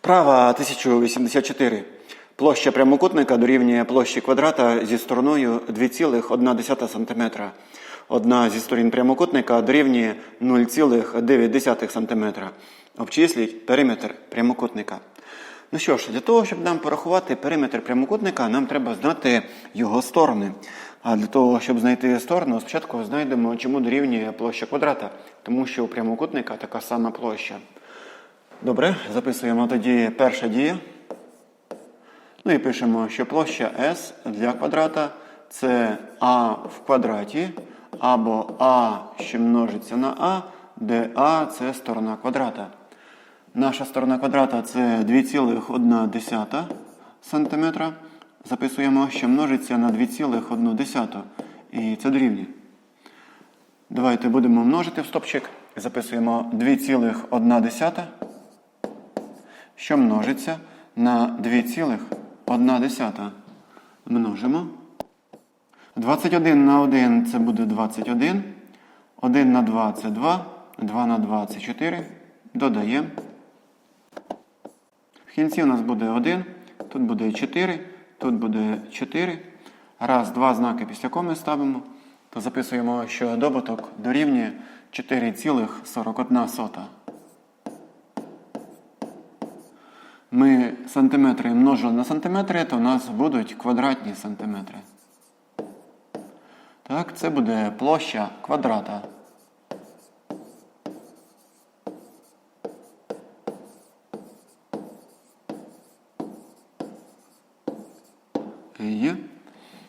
Вправа 1084. Площа прямокутника дорівнює площі квадрата зі стороною 2,1 см. Одна зі сторін прямокутника дорівнює 0,9 см. Обчисліть периметр прямокутника. Ну що ж, для того, щоб нам порахувати периметр прямокутника, нам треба знати його сторони. А для того, щоб знайти сторону, спочатку знайдемо, чому дорівнює площа квадрата, тому що у прямокутника така сама площа. Добре, записуємо тоді перша дія. Ну і пишемо, що площа S для квадрата це А в квадраті, або А, що множиться на А, де А це сторона квадрата. Наша сторона квадрата це 2,1 см. Записуємо, що множиться на 2,1. І це дорівнює. Давайте будемо множити в стопчик. Записуємо 2,1, що множиться на 2,1. Множимо. 21 на 1 це буде 21. 1 на 2 це 2. 2 на 2 це 4. Додаємо. В кінці у нас буде 1, тут буде 4, тут буде 4. Раз, два знаки після коми ставимо, то записуємо, що добуток дорівнює 4,41. Ми сантиметри множили на сантиметри, то у нас будуть квадратні сантиметри. Так, це буде площа квадрата. Є.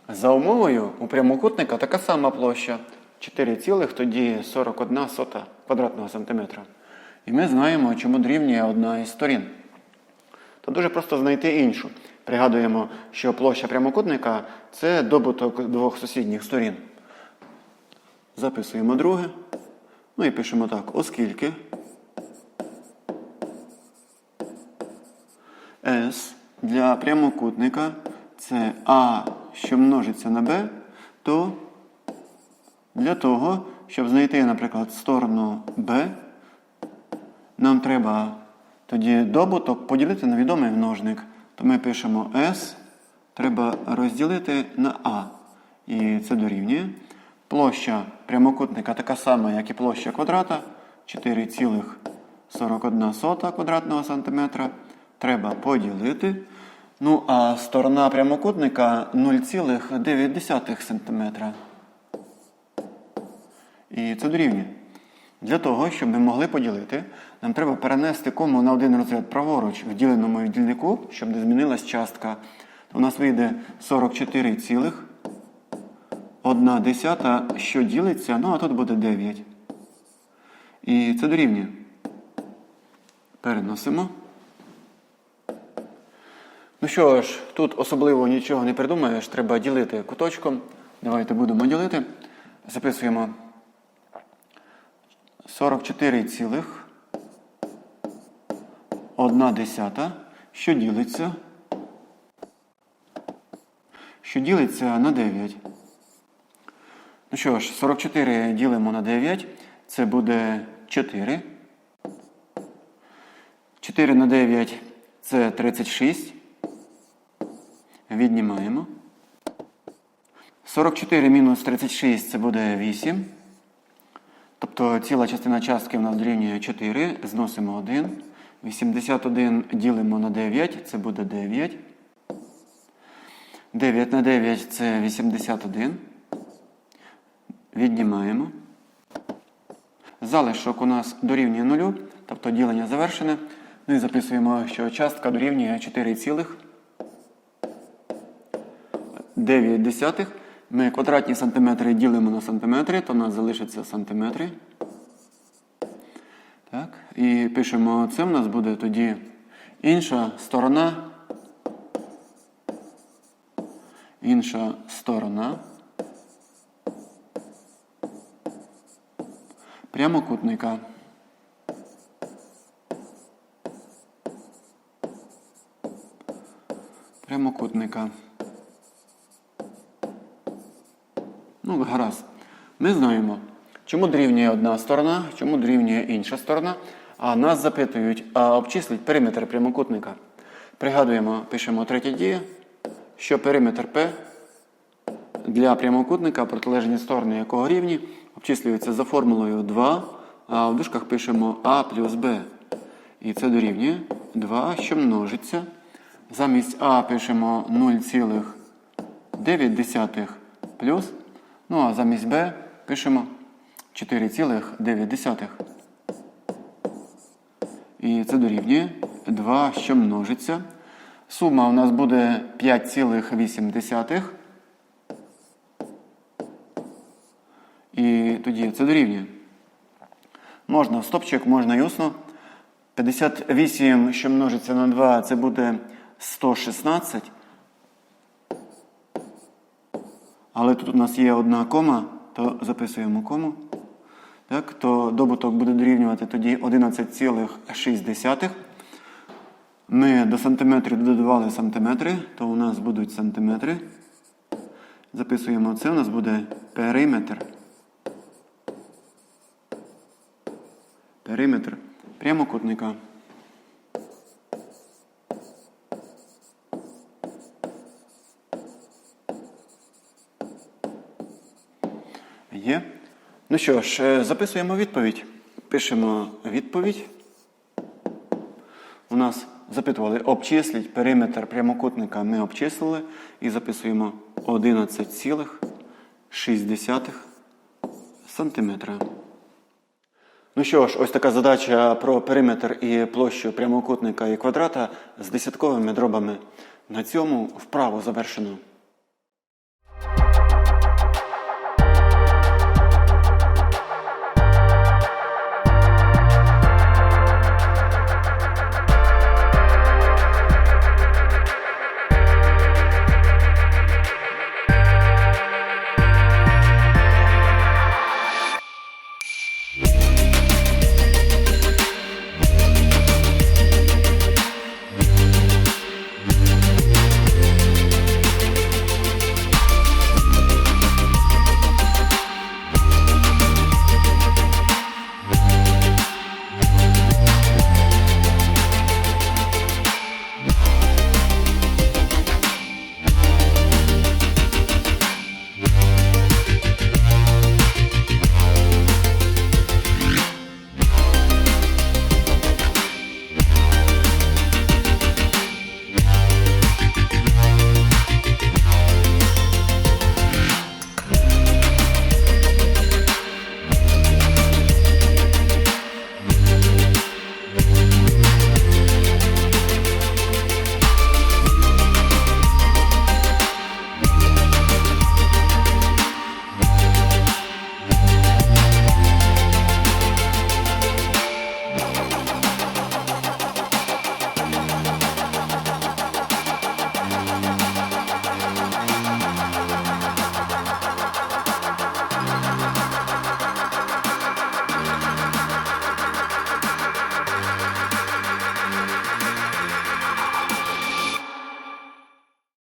За умовою у прямокутника така сама площа 4,41 сота квадратного сантиметра. І ми знаємо, чому дорівнює одна із сторін. То дуже просто знайти іншу. Пригадуємо, що площа прямокутника це добуток двох сусідніх сторін. Записуємо друге. Ну і пишемо так, оскільки S для прямокутника це А, що множиться на Б, то для того, щоб знайти, наприклад, сторону Б, нам треба тоді добуток поділити на відомий множник. То ми пишемо S, треба розділити на А. І це дорівнює. Площа прямокутника така сама, як і площа квадрата 4,41 квадратного сантиметра. Треба поділити. Ну, а сторона прямокутника 0,9 см. І це дорівнює. Для того, щоб ми могли поділити, нам треба перенести кому на один розряд праворуч в діленому дільнику, щоб не змінилась частка. У нас вийде 44,1 що ділиться, ну а тут буде 9. І це дорівнює. Переносимо. Ну що ж, тут особливо нічого не придумаєш, треба ділити куточком. Давайте будемо ділити. Записуємо 44,1 десята, що ділиться, що ділиться на 9. Ну що ж, 44 ділимо на 9, це буде 4. 4 на 9 це 36. Віднімаємо. 44 мінус 36 це буде 8. Тобто ціла частина частки в нас дорівнює 4. Зносимо 1. 81 ділимо на 9, це буде 9. 9 на 9 це 81. Віднімаємо. Залишок у нас дорівнює 0, тобто ділення завершене. Ну і записуємо, що частка дорівнює 4 цілих. 9 десятих. Ми квадратні сантиметри ділимо на сантиметри, то у нас залишиться сантиметри. Так. І пишемо це. У нас буде тоді інша сторона. Інша сторона. Прямокутника. Прямокутника. Ну, гаразд. Ми знаємо, чому дорівнює одна сторона, чому дорівнює інша сторона. А нас запитують, а обчисліть периметр прямокутника. Пригадуємо, пишемо третя дія, що периметр P для прямокутника, протилежні сторони якого рівні, обчислюється за формулою 2, а в дужках пишемо А плюс Б. І це дорівнює 2, що множиться. Замість А пишемо 0,9 плюс. Ну а замість Б пишемо 4,9. І це дорівнює 2, що множиться. Сума у нас буде 5,8. І тоді це дорівнює. Можна в стопчик, можна й усно. 58, що множиться на 2, це буде 116. Але тут у нас є одна кома, то записуємо кому. Так, то добуток буде дорівнювати тоді 11,6. Ми до сантиметрів додавали сантиметри, то у нас будуть сантиметри. Записуємо це, у нас буде периметр. Периметр прямокутника. Є. Ну що ж, е, записуємо відповідь. Пишемо відповідь. У нас запитували обчисліть периметр прямокутника. Ми обчислили і записуємо 11,6 сантиметра. Ну що ж, ось така задача про периметр і площу прямокутника і квадрата з десятковими дробами. На цьому вправо завершено.